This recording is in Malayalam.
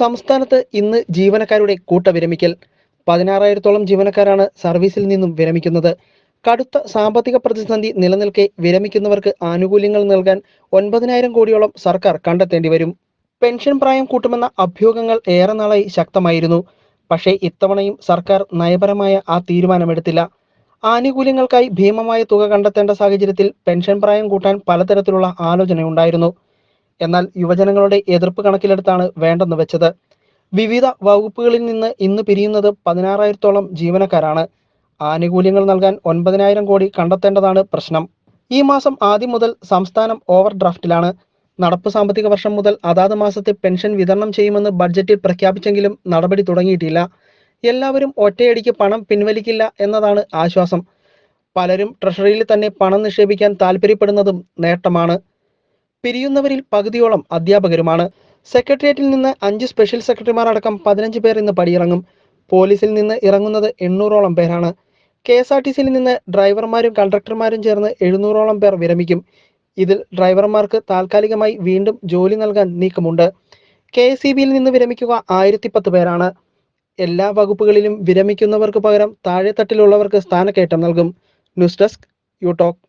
സംസ്ഥാനത്ത് ഇന്ന് ജീവനക്കാരുടെ കൂട്ട വിരമിക്കൽ. പതിനാറായിരത്തോളം ജീവനക്കാരാണ് സർവീസിൽ നിന്നും വിരമിക്കുന്നത്. കടുത്ത സാമ്പത്തിക പ്രതിസന്ധി നിലനിൽക്കെ വിരമിക്കുന്നവർക്ക് ആനുകൂല്യങ്ങൾ നൽകാൻ ഒൻപതിനായിരം കോടിയോളം സർക്കാർ കണ്ടെത്തേണ്ടി വരും. പെൻഷൻ പ്രായം കൂട്ടുമെന്ന അഭ്യൂഹങ്ങൾ ഏറെ നാളായി ശക്തമായിരുന്നു. പക്ഷേ ഇത്തവണയും സർക്കാർ നയപരമായ ആ തീരുമാനമെടുത്തില്ല. ആനുകൂല്യങ്ങൾക്കായി ഭീമമായ തുക കണ്ടെത്തേണ്ട സാഹചര്യത്തിൽ പെൻഷൻ പ്രായം കൂട്ടാൻ പലതരത്തിലുള്ള ആലോചനയുണ്ടായിരുന്നു. എന്നാൽ യുവജനങ്ങളുടെ എതിർപ്പ് കണക്കിലെടുത്താണ് വേണ്ടെന്ന് വെച്ചത്. വിവിധ വകുപ്പുകളിൽ നിന്ന് ഇന്ന് പിരിയുന്നത് പതിനാറായിരത്തോളം ജീവനക്കാരാണ്. ആനുകൂല്യങ്ങൾ നൽകാൻ ഒൻപതിനായിരം കോടി കണ്ടെത്തേണ്ടതാണ് പ്രശ്നം. ഈ മാസം ആദ്യം മുതൽ സംസ്ഥാനം ഓവർ ഡ്രാഫ്റ്റിലാണ് നടപ്പ് സാമ്പത്തിക വർഷം മുതൽ അതാത് മാസത്തെ പെൻഷൻ വിതരണം ചെയ്യുമെന്ന് ബഡ്ജറ്റിൽ പ്രഖ്യാപിച്ചെങ്കിലും നടപടി തുടങ്ങിയിട്ടില്ല. എല്ലാവരും ഒറ്റയടിക്ക് പണം പിൻവലിക്കില്ല എന്നതാണ് ആശ്വാസം. പലരും ട്രഷറിയിൽ തന്നെ പണം നിക്ഷേപിക്കാൻ താല്പര്യപ്പെടുന്നതും നേട്ടമാണ്. പിരിയുന്നവരിൽ പകുതിയോളം അധ്യാപകരുമാണ്. സെക്രട്ടേറിയറ്റിൽ നിന്ന് അഞ്ച് സ്പെഷ്യൽ സെക്രട്ടറിമാരടക്കം പതിനഞ്ച് പേർ ഇന്ന് പടിയിറങ്ങും. പോലീസിൽ നിന്ന് ഇറങ്ങുന്നത് എണ്ണൂറോളം പേരാണ്. കെ എസ് ആർ ടി സിയിൽ നിന്ന് ഡ്രൈവർമാരും കണ്ടക്ടർമാരും ചേർന്ന് എഴുന്നൂറോളം പേർ വിരമിക്കും. ഇതിൽ ഡ്രൈവർമാർക്ക് താൽക്കാലികമായി വീണ്ടും ജോലി നൽകാൻ നീക്കമുണ്ട്. കെ എസ് സി ബിയിൽ നിന്ന് വിരമിക്കുക ആയിരത്തി പത്ത് പേരാണ്. എല്ലാ വകുപ്പുകളിലും വിരമിക്കുന്നവർക്ക് പകരം താഴെത്തട്ടിലുള്ളവർക്ക് സ്ഥാനക്കയറ്റം നൽകും. News desk you talk